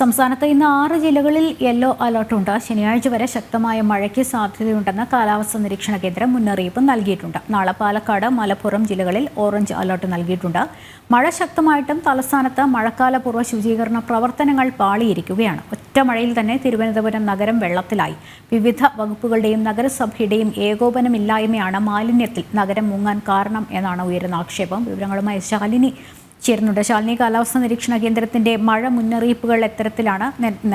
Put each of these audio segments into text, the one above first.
സംസ്ഥാനത്ത് ഇന്ന് ആറ് ജില്ലകളിൽ യെല്ലോ അലർട്ടുണ്ട് ശനിയാഴ്ച വരെ ശക്തമായ മഴയ്ക്ക് സാധ്യതയുണ്ടെന്ന് കാലാവസ്ഥാ നിരീക്ഷണ കേന്ദ്രം മുന്നറിയിപ്പ് നൽകിയിട്ടുണ്ട്. നാളെ പാലക്കാട് മലപ്പുറം ജില്ലകളിൽ ഓറഞ്ച് അലർട്ട് നൽകിയിട്ടുണ്ട്. മഴ ശക്തമായിട്ടും തലസ്ഥാനത്ത് മഴക്കാലപൂർവ ശുചീകരണ പ്രവർത്തനങ്ങൾ പാളിയിരിക്കുകയാണ്. ഒറ്റ മഴയിൽ തന്നെ തിരുവനന്തപുരം നഗരം വെള്ളത്തിലായി. വിവിധ വകുപ്പുകളുടെയും നഗരസഭയുടെയും ഏകോപനമില്ലായ്മയാണ് മാലിന്യത്തിൽ നഗരം മുങ്ങാൻ കാരണം എന്നാണ് ഉയരുന്ന ആക്ഷേപം. വിവരങ്ങളുമായി ശാലിനി ചേരുന്നുണ്ട്. ശാലിനി കാലാവസ്ഥാ നിരീക്ഷണ കേന്ദ്രത്തിന്റെ മഴ മുന്നറിയിപ്പുകൾ എത്തരത്തിലാണ്.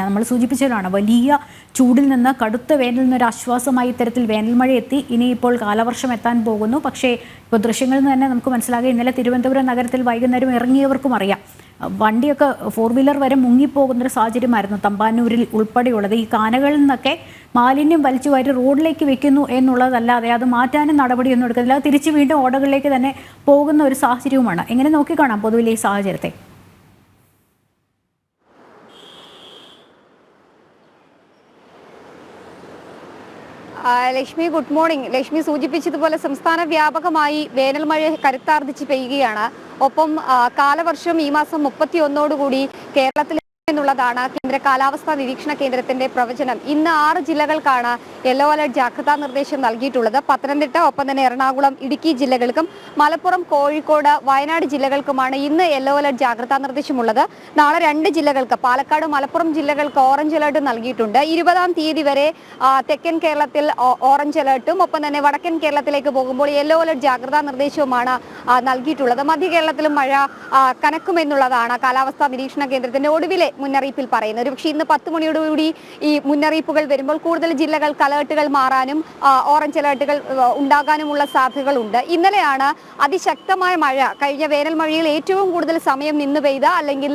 നമ്മൾ സൂചിപ്പിച്ചതാണ് വലിയ ചൂടിൽ നിന്ന് കടുത്ത വേനലിൽ നിന്നൊരു ആശ്വാസമായി ഇത്തരത്തിൽ വേനൽ മഴ എത്തി. ഇനിയിപ്പോൾ കാലവർഷം എത്താൻ പോകുന്നു. പക്ഷേ ഇപ്പോൾ ദൃശ്യങ്ങളിൽ നിന്ന് തന്നെ നമുക്ക് മനസ്സിലാകുക ഇന്നലെ തിരുവനന്തപുരം നഗരത്തിൽ വൈകുന്നേരം ഇറങ്ങിയവർക്കും അറിയാം. വണ്ടിയൊക്കെ ഫോർ വീലർ വരെ മുങ്ങിപ്പോകുന്നൊരു സാഹചര്യമായിരുന്നു തമ്പാനൂരിൽ ഉൾപ്പെടെയുള്ളത്. ഈ കാനകളിൽ നിന്നൊക്കെ മാലിന്യം വലിച്ചു വാരി റോഡിലേക്ക് വെക്കുന്നു എന്നുള്ളതല്ലാതെ അത് മാറ്റാനും നടപടിയൊന്നും എടുക്കുന്നില്ല. തിരിച്ച് വീണ്ടും ഓടകളിലേക്ക് തന്നെ പോകുന്ന ഒരു സാഹചര്യവുമാണ്. എങ്ങനെ നോക്കിക്കാണാം പൊതുവിലെ ഈ സാഹചര്യത്തെ? ലക്ഷ്മി ഗുഡ് മോർണിംഗ് ലക്ഷ്മി സൂചിപ്പിച്ചതുപോലെ സംസ്ഥാന വ്യാപകമായി വേനൽ മഴ കരുത്താർജിച്ച് പെയ്യുകയാണ്. ഒപ്പം കാലവർഷം ഈ മാസം മുപ്പത്തി ഒന്നോടുകൂടി കേരളത്തിൽ എന്നുള്ളതാണ് കേന്ദ്ര കാലാവസ്ഥാ നിരീക്ഷണ കേന്ദ്രത്തിന്റെ പ്രവചനം. ഇന്ന് ആറ് ജില്ലകൾക്കാണ് യെല്ലോ അലർട്ട് ജാഗ്രതാ നിർദ്ദേശം നൽകിയിട്ടുള്ളത്. പത്തനംതിട്ട ഒപ്പം തന്നെ എറണാകുളം ഇടുക്കി ജില്ലകൾക്കും മലപ്പുറം കോഴിക്കോട് വയനാട് ജില്ലകൾക്കുമാണ് ഇന്ന് യെല്ലോ അലർട്ട് ജാഗ്രതാ നിർദ്ദേശമുള്ളത്. നാളെ രണ്ട് ജില്ലകൾക്ക് പാലക്കാട് മലപ്പുറം ജില്ലകൾക്ക് ഓറഞ്ച് അലർട്ട് നൽകിയിട്ടുണ്ട്. ഇരുപതാം തീയതി വരെ തെക്കൻ കേരളത്തിൽ ഓറഞ്ച് അലർട്ടും ഒപ്പം തന്നെ വടക്കൻ കേരളത്തിലേക്ക് പോകുമ്പോൾ യെല്ലോ അലർട്ട് ജാഗ്രതാ നിർദ്ദേശവുമാണ് നൽകിയിട്ടുള്ളത്. മധ്യ കേരളത്തിലും മഴ കനക്കുമെന്നുള്ളതാണ് കാലാവസ്ഥാ നിരീക്ഷണ കേന്ദ്രത്തിന്റെ ഒടുവിലെ മുന്നറിയിപ്പിൽ പറയുന്നത് ഒരു പക്ഷേ ഇന്ന് പത്ത് മണിയോടുകൂടി ഈ മുന്നറിയിപ്പുകൾ വരുമ്പോൾ കൂടുതൽ ജില്ലകൾക്ക് അലേർട്ടുകൾ മാറാനും ഓറഞ്ച് അലേർട്ടുകൾ ഉണ്ടാകാനുമുള്ള സാധ്യതകളുണ്ട്. ഇന്നലെയാണ് അതിശക്തമായ മഴ. കഴിഞ്ഞ വേനൽ മഴയിൽ ഏറ്റവും കൂടുതൽ സമയം നിന്ന് പെയ്ത അല്ലെങ്കിൽ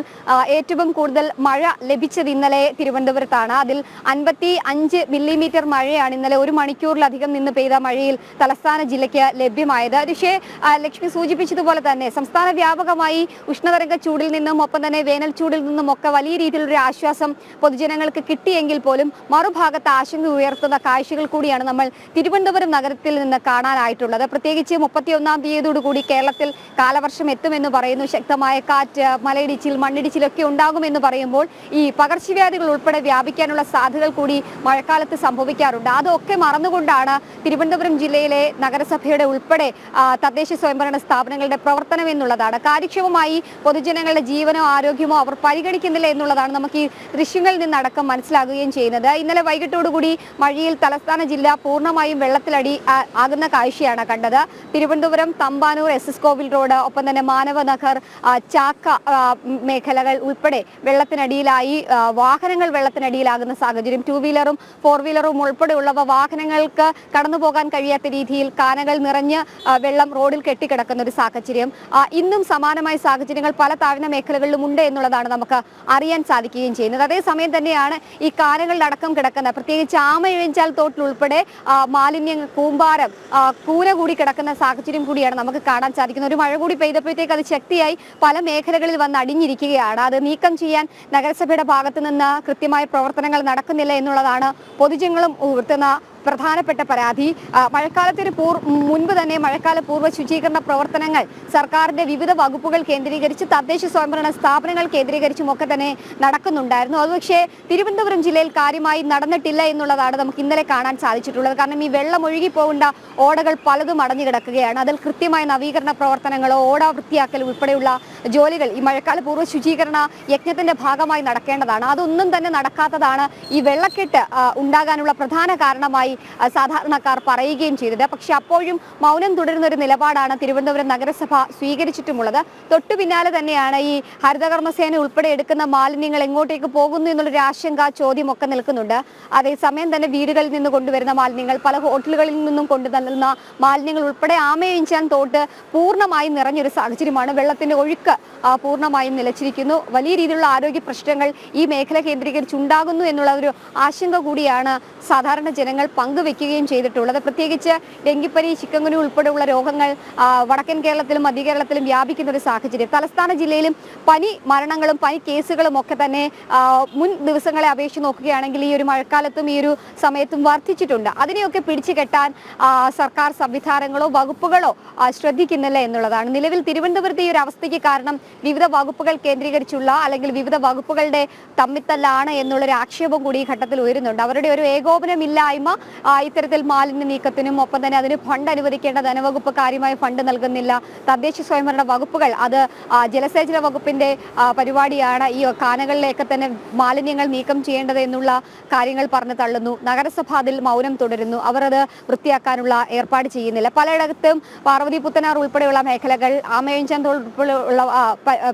ഏറ്റവും കൂടുതൽ മഴ ലഭിച്ചത് ഇന്നലെ തിരുവനന്തപുരത്താണ്. അതിൽ അൻപത്തി അഞ്ച് മില്ലിമീറ്റർ മഴയാണ് ഇന്നലെ ഒരു മണിക്കൂറിലധികം നിന്ന് പെയ്ത മഴയിൽ തലസ്ഥാന ജില്ലയ്ക്ക് ലഭ്യമായത്. പക്ഷേ ലക്ഷ്മി സൂചിപ്പിച്ചതുപോലെ തന്നെ സംസ്ഥാന വ്യാപകമായി ഉഷ്ണതരംഗ ചൂടിൽ നിന്നും ഒപ്പം തന്നെ വേനൽ ചൂടിൽ നിന്നും ഒക്കെ വലിയ രീതിയിലൊരു ആശ്വാസം പൊതുജനങ്ങൾക്ക് കിട്ടിയെങ്കിൽ പോലും മറുഭാഗത്ത് ആശങ്ക ഉയർത്തുന്ന കാഴ്ചകൾ കൂടിയാണ് നമ്മൾ തിരുവനന്തപുരം നഗരത്തിൽ നിന്ന് കാണാനായിട്ടുള്ളത്. പ്രത്യേകിച്ച് മുപ്പത്തിയൊന്നാം തീയതിയോടുകൂടി കേരളത്തിൽ കാലവർഷം എത്തുമെന്ന് പറയുന്നു. ശക്തമായ കാറ്റ് മലയിടിച്ചിൽ മണ്ണിടിച്ചിലൊക്കെ ഉണ്ടാകുമെന്ന് പറയുമ്പോൾ ഈ പകർച്ചവ്യാധികൾ ഉൾപ്പെടെ വ്യാപിക്കാനുള്ള സാധ്യതകൾ കൂടി മഴക്കാലത്ത് സംഭവിക്കാറുണ്ട്. അതൊക്കെ മറന്നുകൊണ്ടാണ് തിരുവനന്തപുരം ജില്ലയിലെ നഗരസഭയുടെ ഉൾപ്പെടെ തദ്ദേശ സ്വയംഭരണ സ്ഥാപനങ്ങളുടെ പ്രവർത്തനം എന്നുള്ളതാണ്. കാര്യക്ഷമമായി പൊതുജനങ്ങളുടെ ജീവനോ ആരോഗ്യമോ അവർ പരിഗണിക്കുന്നില്ല എന്നുള്ളതാണ് നമുക്ക് ഈ ദൃശ്യങ്ങളിൽ നിന്നടക്കം മനസ്സിലാകുകയും ചെയ്യുന്നത്. ഇന്നലെ വൈകിട്ടോടുകൂടി മഴയിൽ തലസ്ഥാന ജില്ല പൂർണമായും വെള്ളത്തിലടി ആകുന്ന കാഴ്ചയാണ് കണ്ടത്. Thiruvananthapuram Thampanoor S S Kovil road ഒപ്പം തന്നെ മാനവനഗർ ചാക്ക മേഖലകൾ ഉൾപ്പെടെ വെള്ളത്തിനടിയിലായി വാഹനങ്ങൾ വെള്ളത്തിനടിയിലാകുന്ന സാഹചര്യം. ടു വീലറും ഫോർ വീലറും ഉൾപ്പെടെയുള്ളവ വാഹനങ്ങൾക്ക് കടന്നു പോകാൻ കഴിയാത്ത രീതിയിൽ കാനകൾ നിറഞ്ഞ് വെള്ളം റോഡിൽ കെട്ടിക്കിടക്കുന്ന ഒരു സാഹചര്യം. ഇന്നും സമാനമായ സാഹചര്യങ്ങൾ പല താഴ്ന്ന മേഖലകളിലും ഉണ്ട് എന്നുള്ളതാണ് നമുക്ക് അറിയാൻ സാധിക്കുകയും ചെയ്യുന്നത്. അതേസമയം തന്നെയാണ് ഈ കാനകളിൽ അടക്കം കിടക്കുന്ന പ്രത്യേകിച്ച് ആമയിഴഞ്ചാൽ തോട്ടിലുൾപ്പെടെ ഉൾപ്പെടെ ആ, മാലിന്യം കൂമ്പാരം കൂര കൂടി കിടക്കുന്ന സാഹചര്യം കൂടിയാണ് നമുക്ക് കാണാൻ സാധിക്കുന്നത്. ഒരു മഴ കൂടി പെയ്തപ്പോഴത്തേക്ക് അത് ശക്തിയായി പല മേഖലകളിൽ വന്ന് അടിഞ്ഞിരിക്കുകയാണ്. അത് നീക്കം ചെയ്യാൻ നഗരസഭയുടെ ഭാഗത്ത് നിന്ന് കൃത്യമായ പ്രവർത്തനങ്ങൾ നടക്കുന്നില്ല എന്നുള്ളതാണ് പൊതുജനങ്ങളും ഉയർത്തുന്ന പ്രധാനപ്പെട്ട പരാതി. മഴക്കാലത്തിന് പൂർ മുൻപ് തന്നെ മഴക്കാല പൂർവ ശുചീകരണ പ്രവർത്തനങ്ങൾ സർക്കാരിന്റെ വിവിധ വകുപ്പുകൾ കേന്ദ്രീകരിച്ച് തദ്ദേശ സ്വയംഭരണ സ്ഥാപനങ്ങൾ കേന്ദ്രീകരിച്ചും ഒക്കെ തന്നെ നടക്കുന്നുണ്ടായിരുന്നു. അത് തിരുവനന്തപുരം ജില്ലയിൽ കാര്യമായി നടന്നിട്ടില്ല എന്നുള്ളതാണ് നമുക്ക് ഇന്നലെ കാണാൻ സാധിച്ചിട്ടുള്ളത്. കാരണം ഈ വെള്ളം ഒഴുകി പോകേണ്ട ഓടകൾ പലതും അടഞ്ഞു കിടക്കുകയാണ്. അതിൽ കൃത്യമായ നവീകരണ പ്രവർത്തനങ്ങളോ ഓട വൃത്തിയാക്കൽ ഉൾപ്പെടെയുള്ള ജോലികൾ ഈ മഴക്കാല പൂർവ ശുചീകരണ യജ്ഞത്തിന്റെ ഭാഗമായി നടക്കേണ്ടതാണ്. അതൊന്നും തന്നെ നടക്കാത്തതാണ് ഈ വെള്ളക്കെട്ട് ഉണ്ടാകാനുള്ള പ്രധാന കാരണമായി ആ, സാധാരണക്കാർ പറയുകയും ചെയ്തത്. പക്ഷെ അപ്പോഴും മൗനം തുടരുന്ന ഒരു നിലപാടാണ് തിരുവനന്തപുരം നഗരസഭ സ്വീകരിച്ചിട്ടുമുള്ളത്. തൊട്ടു പിന്നാലെ തന്നെയാണ് ഈ ഹരിതകർമ്മസേന ഉൾപ്പെടെ എടുക്കുന്ന മാലിന്യങ്ങൾ എങ്ങോട്ടേക്ക് പോകുന്നു എന്നുള്ളൊരു ആശങ്ക ചോദ്യമൊക്കെ നിൽക്കുന്നുണ്ട്. അതേസമയം തന്നെ വീടുകളിൽ നിന്ന് കൊണ്ടുവരുന്ന മാലിന്യങ്ങൾ പല ഹോട്ടലുകളിൽ നിന്നും കൊണ്ടു നൽകുന്ന മാലിന്യങ്ങൾ ഉൾപ്പെടെ ആമയിഞ്ചാൻ തോട്ട് പൂർണമായും നിറഞ്ഞൊരു സാഹചര്യമാണ്. വെള്ളത്തിന്റെ ഒഴുക്ക് പൂർണമായും നിലച്ചിരിക്കുന്നു. വലിയ രീതിയിലുള്ള ആരോഗ്യ പ്രശ്നങ്ങൾ ഈ മേഖല കേന്ദ്രീകരിച്ചുണ്ടാകുന്നു എന്നുള്ള ഒരു ആശങ്ക കൂടിയാണ് സാധാരണ ജനങ്ങൾ പങ്കുവെക്കുകയും ചെയ്തിട്ടുള്ളത്. പ്രത്യേകിച്ച് ഡെങ്കിപ്പനി ചിക്കൻകുനി ഉൾപ്പെടെയുള്ള രോഗങ്ങൾ വടക്കൻ കേരളത്തിലും മധ്യ കേരളത്തിലും വ്യാപിക്കുന്ന ഒരു സാഹചര്യം. തലസ്ഥാന ജില്ലയിലും പനി മരണങ്ങളും പനി കേസുകളും ഒക്കെ തന്നെ മുൻ ദിവസങ്ങളെ അപേക്ഷിച്ച് നോക്കുകയാണെങ്കിൽ ഈ ഒരു മഴക്കാലത്തും ഈ ഒരു സമയത്തും വർദ്ധിച്ചിട്ടുണ്ട്. അതിനെയൊക്കെ പിടിച്ചു കെട്ടാൻ സർക്കാർ സംവിധാനങ്ങളോ വകുപ്പുകളോ ശ്രദ്ധിക്കുന്നില്ല എന്നുള്ളതാണ്. നിലവിൽ തിരുവനന്തപുരത്ത് ഈ ഒരു അവസ്ഥയ്ക്ക് കാരണം വിവിധ വകുപ്പുകൾ കേന്ദ്രീകരിച്ചുള്ള അല്ലെങ്കിൽ വിവിധ വകുപ്പുകളുടെ തമ്മിത്തല്ലാണ് എന്നുള്ളൊരു ആക്ഷേപം കൂടി ഈ ഘട്ടത്തിൽ ഉയരുന്നുണ്ട്. അവരുടെ ഒരു ഏകോപനമില്ലായ്മ ഇത്തരത്തിൽ മാലിന്യ നീക്കത്തിനും ഒപ്പം തന്നെ അതിന് ഫണ്ട് അനുവദിക്കേണ്ട ധനവകുപ്പ് കാര്യമായ ഫണ്ട് നൽകുന്നില്ല. തദ്ദേശ സ്വയംഭരണ വകുപ്പുകൾ അത് ജലസേചന വകുപ്പിന്റെ പരിപാടിയാണ് ഈ കാനകളിലേക്ക് തന്നെ മാലിന്യങ്ങൾ നീക്കം ചെയ്യേണ്ടത് എന്നുള്ള കാര്യങ്ങൾ പറഞ്ഞു തള്ളുന്നു. നഗരസഭ അതിൽ മൗനം തുടരുന്നു. അവർ അത് വൃത്തിയാക്കാനുള്ള ഏർപ്പാട് ചെയ്യുന്നില്ല. പലയിടത്തും പാർവതി പുത്തനാർ ഉൾപ്പെടെയുള്ള മേഖലകൾ ആമയഞ്ചന്തോൾ ഉൾപ്പെടെയുള്ള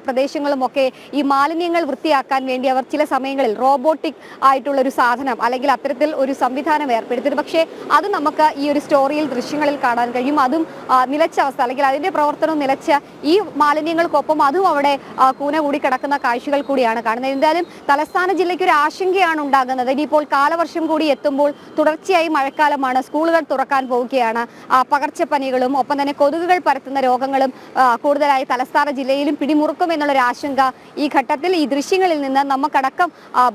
പ്രദേശങ്ങളും ഒക്കെ ഈ മാലിന്യങ്ങൾ വൃത്തിയാക്കാൻ വേണ്ടി അവർ ചില സമയങ്ങളിൽ റോബോട്ടിക് ആയിട്ടുള്ള ഒരു സാധനം അല്ലെങ്കിൽ അത്തരത്തിൽ ഒരു സംവിധാനം ഏർപ്പെടുത്തിയത് പക്ഷേ അത് നമുക്ക് ഈ ഒരു സ്റ്റോറിയിൽ ദൃശ്യങ്ങളിൽ കാണാൻ കഴിയും. അതും നിലച്ച അവസ്ഥ. അല്ലെങ്കിൽ അതിന്റെ പ്രവർത്തനം നിലച്ച ഈ മാലിന്യങ്ങൾക്കൊപ്പം അതും അവിടെ കൂന കൂടി കിടക്കുന്ന കാഴ്ചകൾ കൂടിയാണ് കാണുന്നത്. എന്തായാലും തലസ്ഥാന ജില്ലയ്ക്ക് ഒരു ആശങ്കയാണ് ഉണ്ടാകുന്നത്. ഇനിയിപ്പോൾ കാലവർഷം കൂടി എത്തുമ്പോൾ തുടർച്ചയായി മഴക്കാലമാണ്. സ്കൂളുകൾ തുറക്കാൻ പോവുകയാണ്. പകർച്ചപ്പനികളും ഒപ്പം തന്നെ കൊതുകുകൾ പരത്തുന്ന രോഗങ്ങളും കൂടുതലായി തലസ്ഥാന ജില്ലയിലും പിടിമുറുക്കും എന്നുള്ളൊരു ആശങ്ക ഈ ഘട്ടത്തിൽ ഈ ദൃശ്യങ്ങളിൽ നിന്ന് നമുക്കടക്കം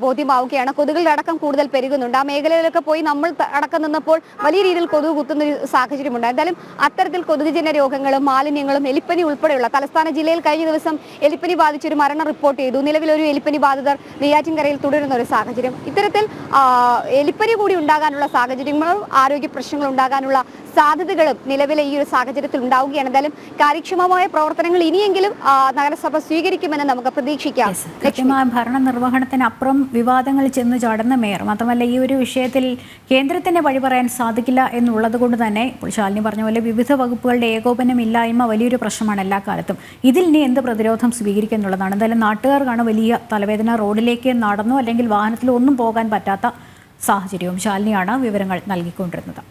ബോധ്യമാവുകയാണ്. കൊതുകുകളുടെ അടക്കം കൂടുതൽ പെരുകുന്നുണ്ട്. ആ മേഖലയിലൊക്കെ പോയി നമ്മൾ അടക്കം നിന്നപ്പോൾ വലിയ രീതിയിൽ കൊതുക് കുത്തുന്ന ഒരു സാഹചര്യമുണ്ട് എന്തായാലും അത്തരത്തിൽ കൊതുകുജന്യ രോഗങ്ങളും മാലിന്യങ്ങളും എലിപ്പനി ഉൾപ്പെടെയുള്ള തലസ്ഥാന ജില്ലയിൽ കഴിഞ്ഞ ദിവസം എലിപ്പനി ബാധിച്ച് ഒരു മരണം റിപ്പോർട്ട് ചെയ്തു. നിലവിൽ ഒരു എലിപ്പനി ബാധിതർ നെയ്യാറ്റിൻകരയിൽ തുടരുന്ന ഒരു സാഹചര്യം. ഇത്തരത്തിൽ എലിപ്പനി കൂടി ഉണ്ടാകാനുള്ള സാഹചര്യങ്ങളും ആരോഗ്യ പ്രശ്നങ്ങൾ ഉണ്ടാകാനുള്ള സാധ്യതകളും നിലവിലെ ഈ ഒരു സാഹചര്യത്തിൽ ഉണ്ടാവുകയാണ്. എന്തായാലും കാര്യക്ഷമമായ പ്രവർത്തനങ്ങൾ ഇനിയെങ്കിലും നഗരസഭ സ്വീകരിക്കുമെന്ന് നമുക്ക് പ്രതീക്ഷിക്കാം. കൃത്യമായ ഭരണ നിർവഹണത്തിനപ്പുറം വിവാദങ്ങൾ ചെന്ന് ചാടുന്ന മേയർ. മാത്രമല്ല ഈ ഒരു വിഷയത്തിൽ കേന്ദ്രത്തിന് വഴി പറയാൻ സാധിക്കില്ല എന്നുള്ളത് കൊണ്ട് തന്നെ ശാലിനി പറഞ്ഞ പോലെ വിവിധ വകുപ്പുകളുടെ ഏകോപനമില്ലായ്മ വലിയൊരു പ്രശ്നമാണ് എല്ലാ കാലത്തും. ഇതിൽ ഇനി എന്ത് പ്രതിരോധം സ്വീകരിക്കുക എന്നുള്ളതാണ്. എന്തായാലും നാട്ടുകാർക്കാണ് വലിയ തലവേദന. റോഡിലേക്ക് നടന്നോ അല്ലെങ്കിൽ വാഹനത്തിലോ ഒന്നും പോകാൻ പറ്റാത്ത സാഹചര്യവും ശാലിനിയാണ് വിവരങ്ങൾ നൽകിക്കൊണ്ടിരുന്നത്.